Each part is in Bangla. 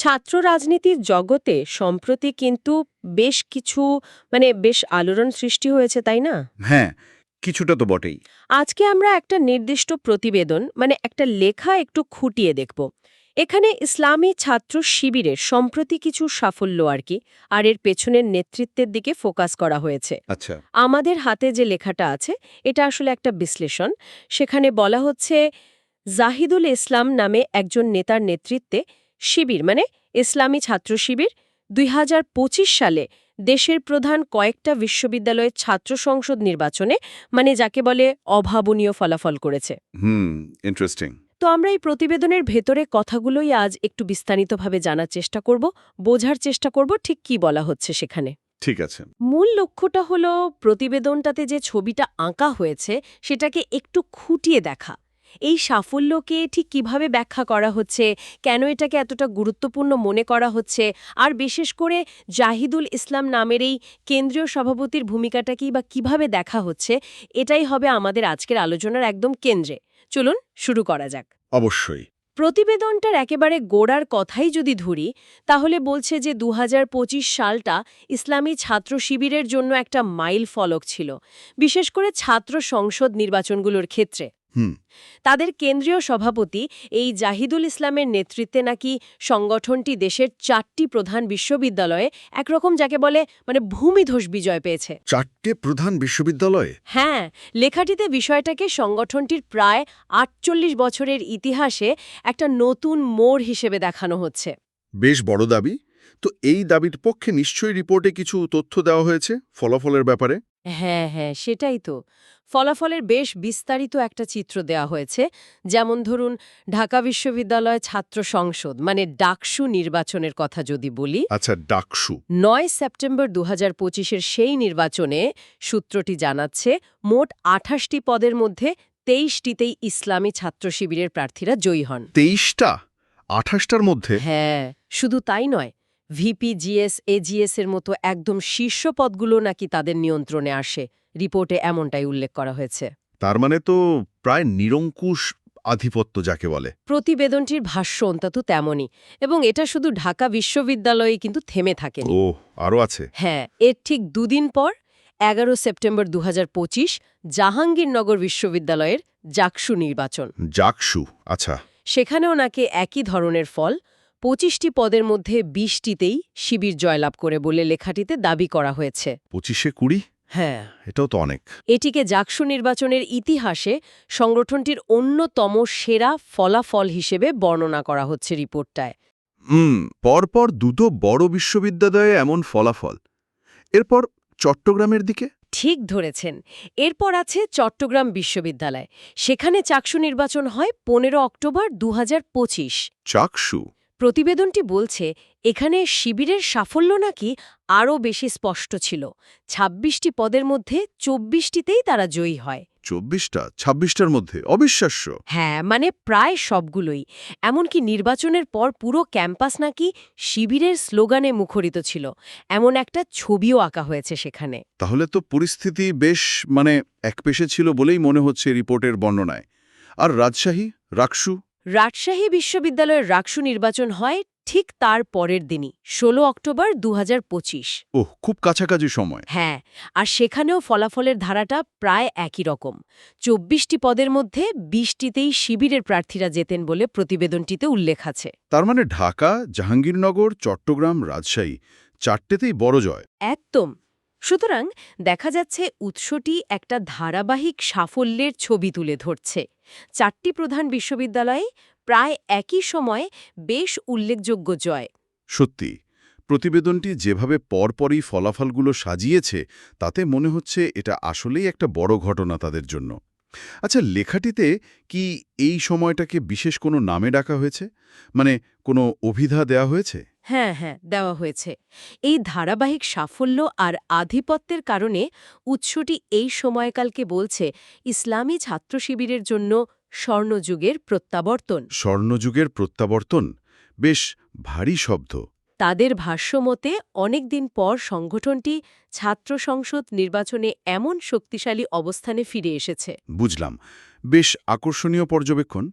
ছাত্র রাজনীতির জগতে সম্প্রতি কিন্তু বেশ কিছু মানে বেশ আলোড়ন সৃষ্টি হয়েছে তাই না? হ্যাঁ কিছুটা তো বটেই। আজকে আমরা একটা নির্দিষ্ট প্রতিবেদন মানে একটা লেখা একটু খুঁটিয়ে দেখব। এখানে ইসলামী ছাত্র শিবিরের সম্প্রতি কিছু সাফল্য আর কি আর এর পেছনের নেতৃত্বের দিকে ফোকাস করা হয়েছে। আচ্ছা। আমাদের হাতে যে লেখাটা আছে এটা আসলে একটা বিশ্লেষণ। সেখানে বলা হচ্ছে জাহিদুল ইসলাম নামে একজন নেতার নেতৃত্বে শিবির মানে ইসলামী ছাত্র শিবির দুই হাজার পঁচিশ সালে দেশের প্রধান কয়েকটা বিশ্ববিদ্যালয়ের ছাত্র সংসদ নির্বাচনে মানে যাকে বলে অভাবনীয় ফলাফল করেছে। হুম ইন্টারেস্টিং তো আমরা এই প্রতিবেদনের ভেতরে কথাগুলোই আজ একটু বিস্তারিতভাবে জানার চেষ্টা করব বোঝার চেষ্টা করব ঠিক কি বলা হচ্ছে সেখানে। ঠিক আছে। মূল লক্ষ্যটা হলো প্রতিবেদনটাতে যে ছবিটা আঁকা হয়েছে সেটাকে একটু খুঁটিয়ে দেখা। এই সাফল্যকে ঠিক কীভাবে ব্যাখ্যা করা হচ্ছে? কেন এটাকে এতটা গুরুত্বপূর্ণ মনে করা হচ্ছে? আর বিশেষ করে জাহিদুল ইসলাম নামের এই কেন্দ্রীয় সভাপতির ভূমিকাটাকেই বা কীভাবে দেখা হচ্ছে? এটাই হবে আমাদের আজকের আলোচনার একদম কেন্দ্রে। চলুন শুরু করা যাক। অবশ্যই। প্রতিবেদনটার একেবারে গোড়ার কথাই যদি ধরি তাহলে বলছে যে দু হাজার পঁচিশ সালটা ইসলামী ছাত্র শিবিরের জন্য একটা মাইল ফলক ছিল বিশেষ করে ছাত্র সংসদ নির্বাচনগুলোর ক্ষেত্রে। তাদের কেন্দ্রীয় সভাপতি এই জাহিদুল ইসলামের নেতৃত্বে নাকি সংগঠনটি দেশের চারটি প্রধান বিশ্ববিদ্যালয়ে একরকম যাকে বলে মানে ভূমিধস বিজয় পেয়েছে। চারটে প্রধান বিশ্ববিদ্যালয়ে? হ্যাঁ লেখাটিতে বিষয়টাকে সংগঠনটির প্রায় আটচল্লিশ বছরের ইতিহাসে একটা নতুন মোড় হিসেবে দেখানো হচ্ছে। বেশ বড় দাবি। তো এই দাবির পক্ষে নিশ্চয়ই রিপোর্টে কিছু তথ্য দেওয়া হয়েছে ফলাফলের ব্যাপারে? হ্যাঁ হ্যাঁ সেটাই তো। ফলাফলের বেশ বিস্তারিত একটা চিত্র দেওয়া হয়েছে যেমন ধরুন ঢাকা বিশ্ববিদ্যালয় ছাত্র সংসদ মানে ডাকসু নির্বাচনের কথা যদি বলি। আচ্ছা ডাকসু। নয় সেপ্টেম্বর দু হাজার পঁচিশের সেই নির্বাচনে সূত্রটি জানাচ্ছে মোট আঠাশটি পদের মধ্যে তেইশটিতেই ইসলামী ছাত্র শিবিরের প্রার্থীরা জয়ী হন। তেইশটা? আঠাশটার মধ্যে? হ্যাঁ শুধু তাই নয় ভিপি জিএস এজিএস এর মতো একদম শীর্ষ পদগুলো নাকি তাদের নিয়ন্ত্রণে আসে। রিপোর্টে এমনটাই উল্লেখ করা হয়েছে। তার মানে তো প্রায় নিরঙ্কুশ আধিপত্য যাকে বলে। প্রতিবেদনটির ভাষ্য অন্তত তেমনই এবং এটা শুধু ঢাকা বিশ্ববিদ্যালয়ে কিন্তু থেমে থাকে ও আরও আছে। হ্যাঁ এর ঠিক দুদিন পর এগারো সেপ্টেম্বর দু হাজার পঁচিশ জাহাঙ্গীরনগর বিশ্ববিদ্যালয়ের জাকসু নির্বাচন। জাকসু আচ্ছা। সেখানেও নাকি একই ধরনের ফল পঁচিশটি পদের মধ্যে বিশটিতেই শিবির জয়লাভ করে বলে লেখাটিতে দাবি করা হয়েছে। পঁচিশে কুড়ি? হ্যাঁ। এটাও তো অনেক। এটিকে জাকসু নির্বাচনের ইতিহাসে সংগঠনটির অন্যতম সেরা ফলাফল হিসেবে বর্ণনা করা হচ্ছে রিপোর্টটায়। হুম পরপর দুটো বড় বিশ্ববিদ্যালয়ে এমন ফলাফল। এরপর চট্টগ্রামের দিকে? ঠিক ধরেছেন। এরপর আছে চট্টগ্রাম বিশ্ববিদ্যালয়। সেখানে চাকসু নির্বাচন হয় পনেরো অক্টোবর দু চাকসু? প্রতিবেদনটি বলছে এখানে শিবিরের সাফল্য নাকি আরও বেশি স্পষ্ট ছিল। ২৬টি পদের মধ্যে চব্বিশটিতেই তারা জয়ী হয়। চব্বিশটা? ছাব্বিশটার মধ্যে? অবিশ্বাস্য। হ্যাঁ মানে প্রায় সবগুলোই। এমনকি নির্বাচনের পর পুরো ক্যাম্পাস নাকি শিবিরের স্লোগানে মুখরিত ছিল। এমন একটা ছবিও আঁকা হয়েছে সেখানে। তাহলে তো পরিস্থিতি বেশ মানে একপেশে ছিল বলেই মনে হচ্ছে রিপোর্টের বর্ণনায়। আর রাজশাহী? রাকসু? রাজশাহী বিশ্ববিদ্যালয়ের রাকসু নির্বাচন হয় ঠিক তার পরের দিনই ১৬ অক্টোবর দুহাজার পঁচিশ। ওহ খুব কাছাকাছি সময়। হ্যাঁ আর সেখানেও ফলাফলের ধারাটা প্রায় একই রকম। চব্বিশটি পদের মধ্যে বিশটিতেই শিবিরের প্রার্থীরা যেতেন বলে প্রতিবেদনটিতে উল্লেখ আছে। তার মানে ঢাকা জাহাঙ্গীরনগর চট্টগ্রাম রাজশাহী চারটেতেই বড় জয়। একদম। সুতরাং দেখা যাচ্ছে উৎসটি একটা ধারাবাহিক সাফল্যের ছবি তুলে ধরছে। চারটি প্রধান বিশ্ববিদ্যালয়ে প্রায় একই সময়ে বেশ উল্লেখযোগ্য জয়। সত্যি, প্রতিবেদনটি যেভাবে পরপরই ফলাফলগুলো সাজিয়েছে, তাতে মনে হচ্ছে এটা আসলেই একটা বড় ঘটনা তাদের জন্য। আচ্ছা লেখাটিতে কি এই সময়টাকে বিশেষ কোনো নামে ডাকা হয়েছে? মানে কোনো অভিধা দেয়া হয়েছে? হ্যাঁ হ্যাঁ দেওয়া হয়েছে। এই ধারাবাহিক সাফল্য আর আধিপত্যের কারণে উৎসটি এই সময়কালকে বলছে ইসলামী ছাত্র শিবিরের জন্য স্বর্ণযুগের প্রত্যাবর্তন। স্বর্ণযুগের প্রত্যাবর্তন? বেশ ভারী শব্দ। তাদের ভাষ্যমতে অনেকদিন পর সংগঠনটি ছাত্র সংসদ নির্বাচনে এমন শক্তিশালী অবস্থানে ফিরে এসেছে। বুঝলাম। বেশ আকর্ষণীয় পর্যবেক্ষণ।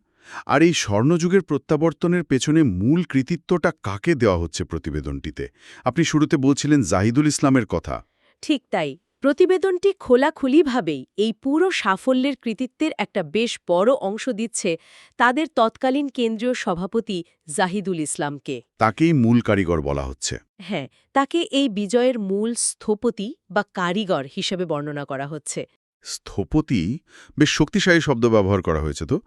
আর এই স্বর্ণযুগের প্রত্যাবর্তনের পেছনে মূল কৃতিত্বটা কাকে দেওয়া হচ্ছে প্রতিবেদনটিতে? আপনি শুরুতে বলছিলেন জাহিদুল ইসলামের কথা। ঠিক তাই। প্রতিবেদনটি খোলাখুলিভাবেই এই পুরো সাফল্যের কৃতিত্বের একটা বেশ বড় অংশ দিচ্ছে তাদের তৎকালীন কেন্দ্রীয় সভাপতি জাহিদুল ইসলামকে। তাকেই মূল কারিগর বলা হচ্ছে। হ্যাঁ তাকে এই বিজয়ের মূল স্থপতি বা কারিগর হিসেবে বর্ণনা করা হচ্ছে। স্থপতি বেশ শক্তিশালী শব্দ ব্যবহার করা হয়েছে তো।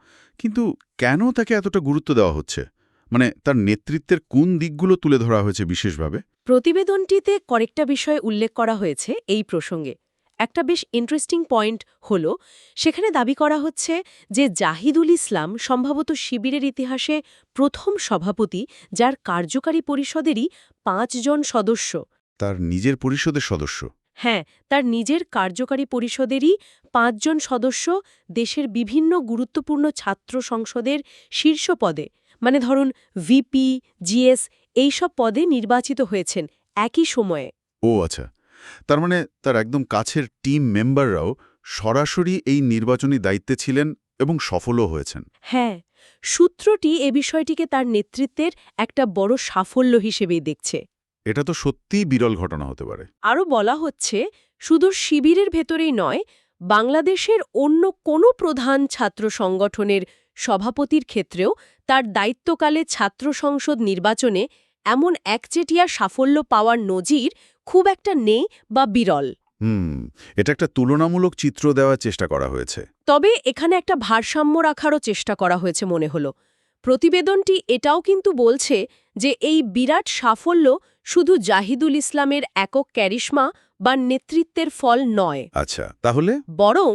কিন্তু কেন তাকে এতটা গুরুত্ব দেওয়া হচ্ছে? মানে তার নেতৃত্বের কোন দিকগুলো তুলে ধরা হয়েছে বিশেষভাবে? প্রতিবেদনটিতে কয়েকটা বিষয় উল্লেখ করা হয়েছে এই প্রসঙ্গে। একটা বেশ ইন্টারেস্টিং পয়েন্ট হল সেখানে দাবি করা হচ্ছে যে জাহিদুল ইসলাম সম্ভবত শিবিরের ইতিহাসে প্রথম সভাপতি যার কার্যকারী পরিষদেরই পাঁচজন সদস্য। তার নিজের পরিষদের সদস্য? হ্যাঁ তার নিজের কার্যকারী পরিষদেরই পাঁচজন সদস্য দেশের বিভিন্ন গুরুত্বপূর্ণ ছাত্র সংসদের শীর্ষ পদে। মানে ধরুন ভিপি জিএস এইসব পদে নির্বাচিত হয়েছেন একই সময়ে। ও আচ্ছা তার মানে তার একদম কাছের টিম মেম্বাররাও সরাসরি এই নির্বাচনী দায়িত্বে ছিলেন এবং সফলও হয়েছেন। হ্যাঁ সূত্রটি এ বিষয়টিকে তার নেতৃত্বের একটা বড় সাফল্য হিসেবেই দেখছে। এটা তো সত্যিই বিরল ঘটনা হতে পারে। আরও বলা হচ্ছে শুধু শিবিরের ভেতরেই নয় বাংলাদেশের অন্য কোনো প্রধান ছাত্র সংগঠনের সভাপতির ক্ষেত্রেও তার দায়িত্বকালে ছাত্র সংসদ নির্বাচনে এমন একচেটিয়া সাফল্য পাওয়ার নজির খুব একটা নেই বা বিরল। হুম এটা একটা তুলনামূলক চিত্র দেওয়ার চেষ্টা করা হয়েছে। তবে এখানে একটা ভারসাম্য রাখারও চেষ্টা করা হয়েছে মনে হল। প্রতিবেদনটি এটাও কিন্তু বলছে যে এই বিরাট সাফল্য শুধু জাহিদুল ইসলামের একক ক্যারিশমা বা নেতৃত্বের ফল নয়। আচ্ছা তাহলে? বরং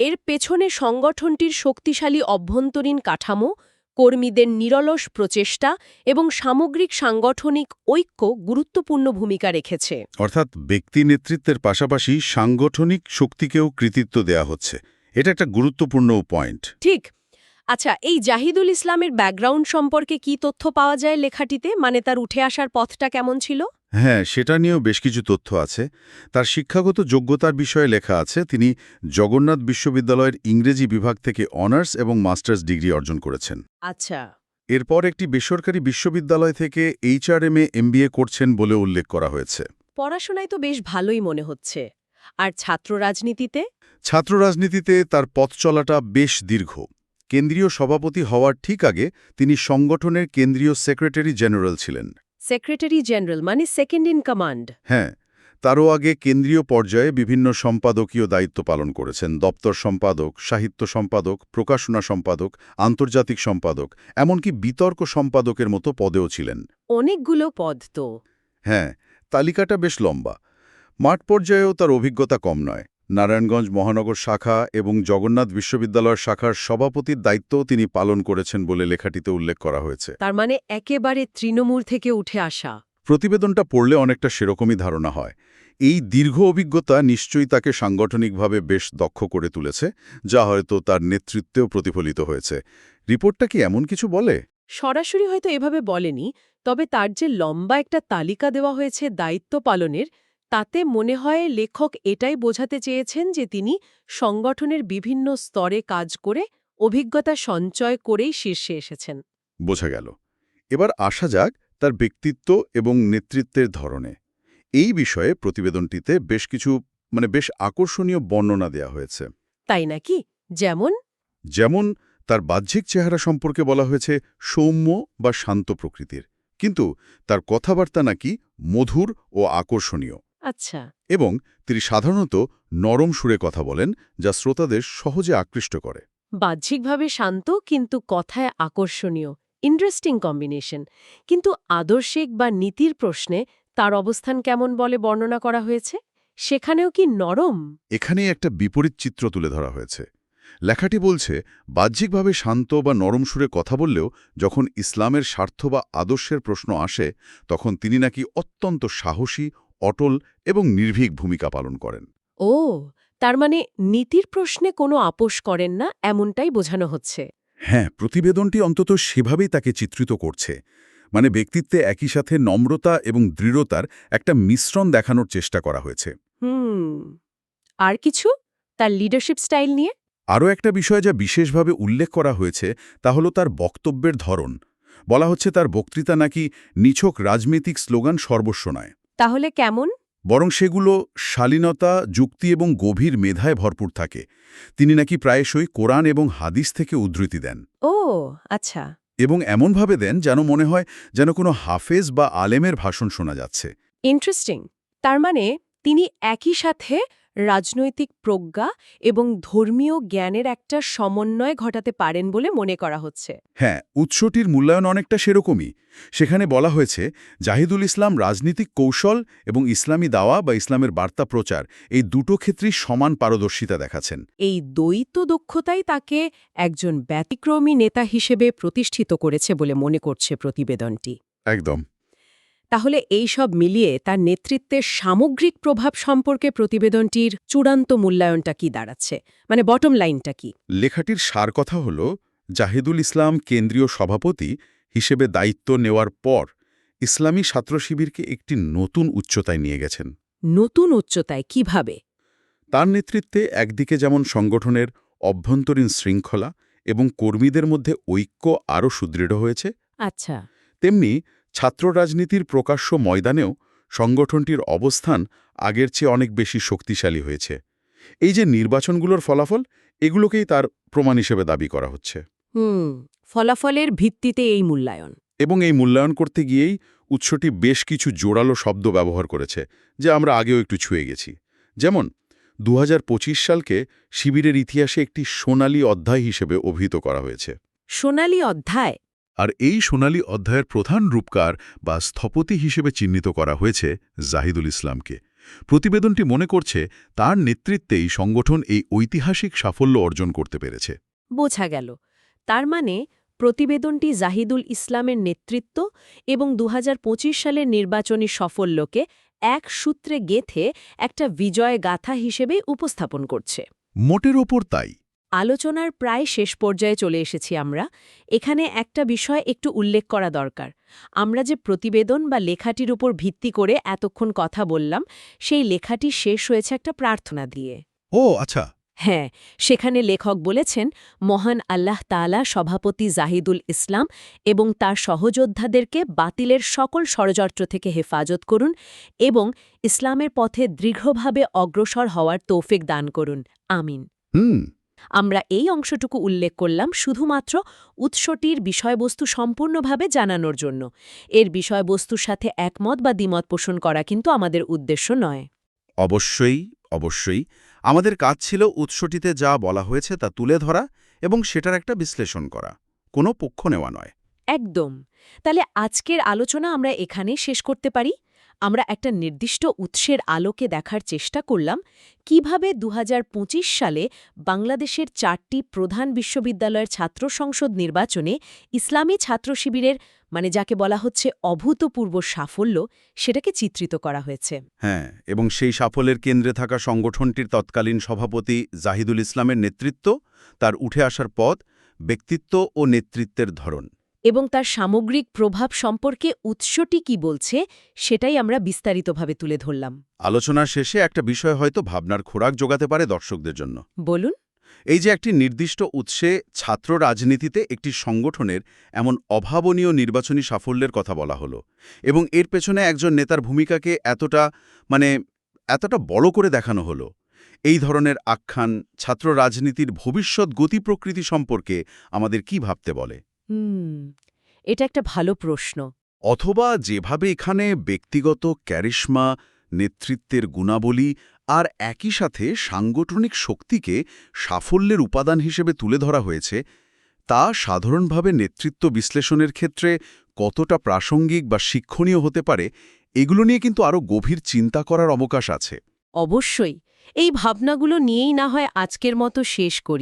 এর পেছনে সংগঠনটির শক্তিশালী অভ্যন্তরীণ কাঠামো কর্মীদের নিরলস প্রচেষ্টা এবং সামগ্রিক সাংগঠনিক ঐক্য গুরুত্বপূর্ণ ভূমিকা রেখেছে। অর্থাৎ ব্যক্তি নেতৃত্বের পাশাপাশি সাংগঠনিক শক্তিকেও কৃতিত্ব দেয়া হচ্ছে। এটা একটা গুরুত্বপূর্ণ পয়েন্ট ঠিক। আচ্ছা এই জাহিদুল ইসলামের ব্যাকগ্রাউন্ড সম্পর্কে কি তথ্য পাওয়া যায় লেখাটিতে? মানে তার উঠে আসার পথটা কেমন ছিল? হ্যাঁ সেটা নিয়েও বেশ কিছু তথ্য আছে। তার শিক্ষাগত যোগ্যতার বিষয়ে লেখা আছে তিনি জগন্নাথ বিশ্ববিদ্যালয়ের ইংরেজি বিভাগ থেকে অনার্স এবং মাস্টার্স ডিগ্রি অর্জন করেছেন। আচ্ছা। এরপর একটি বেসরকারি বিশ্ববিদ্যালয় থেকে এইচআরএমএ এমবিএ করছেন বলে উল্লেখ করা হয়েছে। পড়াশোনায় তো বেশ ভালোই মনে হচ্ছে। আর ছাত্র রাজনীতিতে? ছাত্র রাজনীতিতে তার পথ চলাটা বেশ দীর্ঘ। কেন্দ্রীয় সভাপতি হওয়ার ঠিক আগে তিনি সংগঠনের কেন্দ্রীয় সেক্রেটারি জেনারেল ছিলেন। সেক্রেটারি জেনারেল মানে সেকেন্ড ইন কমান্ড। হ্যাঁ তারও আগে কেন্দ্রীয় পর্যায়ে বিভিন্ন সম্পাদকীয় দায়িত্ব পালন করেছেন। দপ্তর সম্পাদক সাহিত্য সম্পাদক প্রকাশনা সম্পাদক আন্তর্জাতিক সম্পাদক এমনকি বিতর্ক সম্পাদকের মতো পদেও ছিলেন। অনেকগুলো পদ তো। হ্যাঁ তালিকাটা বেশ লম্বা। মাঠ পর্যায়েও তার অভিজ্ঞতা কম নয়। নারায়ণগঞ্জ মহানগর শাখা এবং জগন্নাথ বিশ্ববিদ্যালয়ের শাখার সভাপতির দায়িত্বও তিনি পালন করেছেন বলে লেখাটিতে উল্লেখ করা হয়েছে। তার মানে একেবারে তৃণমূল থেকে উঠে আসা। প্রতিবেদনটা পড়লে অনেকটা সেরকমই ধারণা হয়। এই দীর্ঘ অভিজ্ঞতা নিশ্চয়ই তাকে সাংগঠনিকভাবে বেশ দক্ষ করে তুলেছে যা হয়তো তার নেতৃত্বেও প্রতিফলিত হয়েছে। রিপোর্টটা কি এমন কিছু বলে? সরাসরি হয়তো এভাবে বলেনি তবে তার যে লম্বা একটা তালিকা দেওয়া হয়েছে দায়িত্ব পালনের তাতে মনে হয় লেখক এটাই বোঝাতে চেয়েছেন যে তিনি সংগঠনের বিভিন্ন স্তরে কাজ করে অভিজ্ঞতা সঞ্চয় করেই শীর্ষে এসেছেন। বোঝা গেল। এবার আসা যাক তার ব্যক্তিত্ব এবং নেতৃত্বের ধরনে। এই বিষয়ে প্রতিবেদনটিতে বেশ কিছু মানে বেশ আকর্ষণীয় বর্ণনা দেয়া হয়েছে। তাই নাকি? যেমন? যেমন তার বাহ্যিক চেহারা সম্পর্কে বলা হয়েছে সৌম্য বা শান্ত প্রকৃতির। কিন্তু তার কথাবার্তা নাকি মধুর ও আকর্ষণীয়। আচ্ছা। এবং তিনি সাধারণত নরম সুরে কথা বলেন যা শ্রোতাদের সহজে আকৃষ্ট করে। বাহ্যিকভাবে শান্ত কিন্তু কথায় আকর্ষণীয়। Interesting combination. কিন্তু আদর্শিক বা নীতির প্রশ্নে তার অবস্থান কেমন বলে বর্ণনা করা হয়েছে? সেখানেও কি নরম? এখানে একটা বিপরীত চিত্র তুলে ধরা হয়েছে। লেখাটি বলছে বাহ্যিকভাবে শান্ত বা নরম সুরে কথা বললেও যখন ইসলামের স্বার্থ বা আদর্শের প্রশ্ন আসে তখন তিনি নাকি অত্যন্ত সাহসী অটল এবং নির্ভীক ভূমিকা পালন করেন। ও তার মানে নীতির প্রশ্নে কোনো আপোষ করেন না এমনটাই বোঝানো হচ্ছে। হ্যাঁ প্রতিবেদনটি অন্তত সেভাবেই তাকে চিত্রিত করছে। মানে ব্যক্তিত্বে একই সাথে নম্রতা এবং দৃঢ়তার একটা মিশ্রণ দেখানোর চেষ্টা করা হয়েছে। হুম আর কিছু? তার লিডারশিপ স্টাইল নিয়ে? আরও একটা বিষয় যা বিশেষভাবে উল্লেখ করা হয়েছে তা হল তার বক্তব্যের ধরন। বলা হচ্ছে তার বক্তৃতা নাকি নিছক রাজনৈতিক স্লোগান সর্বস্ব নয়। তাহলে কেমন? বরং সেগুলো শালীনতা যুক্তি এবং গভীর মেধায় ভরপুর থাকে। তিনি নাকি প্রায়শই কোরআন এবং হাদিস থেকে উদ্ধৃতি দেন। ও আচ্ছা। এবং এমনভাবে দেন যেন মনে হয় যেন কোনো হাফেজ বা আলেমের ভাষণ শোনা যাচ্ছে। ইন্টারেস্টিং। তার মানে তিনি একই সাথে রাজনৈতিক প্রজ্ঞা এবং ধর্মীয় জ্ঞানের একটা সমন্বয় ঘটাতে পারেন বলে মনে করা হচ্ছে। হ্যাঁ উৎসটির মূল্যায়ন অনেকটা সেরকমই। সেখানে বলা হয়েছে জাহিদুল ইসলাম রাজনীতিক কৌশল এবং ইসলামী দাওয়া বা ইসলামের বার্তা প্রচার এই দুটো ক্ষেত্রেই সমান পারদর্শিতা দেখাচ্ছেন। এই দ্বৈত দক্ষতাই তাকে একজন ব্যতিক্রমী নেতা হিসেবে প্রতিষ্ঠিত করেছে বলে মনে করছে প্রতিবেদনটি। একদম। তাহলে এই সব মিলিয়ে তার নেতৃত্বের সামগ্রিক প্রভাব সম্পর্কে প্রতিবেদনটির চূড়ান্ত মূল্যায়নটা কি দাঁড়াচ্ছে? মানে বটম লাইনটা কি? লেখাটির সার কথা হল জাহিদুল ইসলাম কেন্দ্রীয় সভাপতি হিসেবে দায়িত্ব নেওয়ার পর ইসলামী ছাত্র শিবিরকে একটি নতুন উচ্চতায় নিয়ে গেছেন। নতুন উচ্চতায় কীভাবে? তার নেতৃত্বে একদিকে যেমন সংগঠনের অভ্যন্তরীণ শৃঙ্খলা এবং কর্মীদের মধ্যে ঐক্য আরও সুদৃঢ় হয়েছে আচ্ছা। তেমনি ছাত্র রাজনীতির প্রকাশ্য ময়দানেও সংগঠনটির অবস্থান আগের চেয়ে অনেক বেশি শক্তিশালী হয়েছে। এই যে নির্বাচনগুলোর ফলাফল এগুলোকেই তার প্রমাণ হিসেবে দাবি করা হচ্ছে। হুম ফলাফলের ভিত্তিতে এই মূল্যায়ন। এবং এই মূল্যায়ন করতে গিয়েই উৎসটি বেশ কিছু জোরালো শব্দ ব্যবহার করেছে যা আমরা আগেও একটু ছুঁয়ে গেছি। যেমন দু হাজার পঁচিশ সালকে শিবিরের ইতিহাসে একটি সোনালী অধ্যায় হিসেবে অভিহিত করা হয়েছে। সোনালী অধ্যায়? আর এই সোনালী অধ্যায়ের প্রধান রূপকার বা স্থপতি হিসেবে চিহ্নিত করা হয়েছে জাহিদুল ইসলামকে। প্রতিবেদনটি মনে করছে তার নেতৃত্বেই সংগঠন এই ঐতিহাসিক সাফল্য অর্জন করতে পেরেছে। বোঝা গেল। তার মানে প্রতিবেদনটি জাহিদুল ইসলামের নেতৃত্ব এবং দু হাজার পঁচিশ সালের নির্বাচনী সাফল্যকে এক সূত্রে গেথে একটা বিজয় গাথা হিসেবে উপস্থাপন করছে। মোটের ওপর তাই। আলোচনার প্রায় শেষ পর্যায়ে চলে এসেছি আমরা। এখানে একটা বিষয় একটু উল্লেখ করা দরকার। আমরা যে প্রতিবেদন বা লেখাটির উপর ভিত্তি করে এতক্ষণ কথা বললাম সেই লেখাটি শেষ হয়েছে একটা প্রার্থনা দিয়ে। ও আচ্ছা। হ্যাঁ সেখানে লেখক বলেছেন মহান আল্লাহ তালা সভাপতি জাহিদুল ইসলাম এবং তার সহযোদ্ধাদেরকে বাতিলের সকল ষড়যন্ত্র থেকে হেফাজত করুন এবং ইসলামের পথে দৃঢ়ভাবে অগ্রসর হওয়ার তৌফিক দান করুন। আমিন। হুম। আমরা এই অংশটুকু উল্লেখ করলাম শুধুমাত্র উৎসটির বিষয়বস্তু সম্পূর্ণভাবে জানানোর জন্য। এর বিষয়বস্তুর সাথে একমত বা দ্বিমত পোষণ করা কিন্তু আমাদের উদ্দেশ্য নয়। অবশ্যই অবশ্যই। আমাদের কাজ ছিল উৎসটিতে যা বলা হয়েছে তা তুলে ধরা এবং সেটার একটা বিশ্লেষণ করা। কোনো পক্ষ নেওয়া নয়। একদম। তাহলে আজকের আলোচনা আমরা এখানে শেষ করতে পারি। আমরা একটা নির্দিষ্ট উৎসের আলোকে দেখার চেষ্টা করলাম কীভাবে দু হাজার পঁচিশ সালে বাংলাদেশের চারটি প্রধান বিশ্ববিদ্যালয়ের ছাত্র সংসদ নির্বাচনে ইসলামী ছাত্র শিবিরের মানে যাকে বলা হচ্ছে অভূতপূর্ব সাফল্য, সেটাকে চিত্রিত করা হয়েছে। হ্যাঁ এবং সেই সাফল্যের কেন্দ্রে থাকা সংগঠনটির তৎকালীন সভাপতি জাহিদুল ইসলামের নেতৃত্ব, তার উঠে আসার পথ, ব্যক্তিত্ব ও নেতৃত্বের ধরন। এবং তার সামগ্রিক প্রভাব সম্পর্কে উৎসটি কি বলছে সেটাই আমরা বিস্তারিতভাবে তুলে ধরলাম। আলোচনার শেষে একটা বিষয় হয়তো ভাবনার খোরাক যোগাতে পারে দর্শকদের জন্য। বলুন। এই যে একটি নির্দিষ্ট উৎসে ছাত্র রাজনীতিতে একটি সংগঠনের এমন অভাবনীয় নির্বাচনী সাফল্যের কথা বলা হলো এবং এর পেছনে একজন নেতার ভূমিকাকে এতটা মানে এতটা বড় করে দেখানো হলো। এই ধরনের আখ্যান ছাত্র রাজনীতির ভবিষ্যৎ গতি প্রকৃতি সম্পর্কে আমাদের কি ভাবতে বলে? হুম এটা একটা ভালো প্রশ্ন। অথবা যেভাবে এখানে ব্যক্তিগত ক্যারিশমা নেতৃত্বের গুণাবলী আর একই সাথে সাংগঠনিক শক্তিকে সাফল্যের উপাদান হিসেবে তুলে ধরা হয়েছে তা সাধারণভাবে নেতৃত্ব বিশ্লেষণের ক্ষেত্রে কতটা প্রাসঙ্গিক বা শিক্ষণীয় হতে পারে এগুলো নিয়ে কিন্তু আরও গভীর চিন্তা করার অবকাশ আছে। অবশ্যই এই ভাবনাগুলো নিয়েই না হয় আজকের মতো শেষ করি।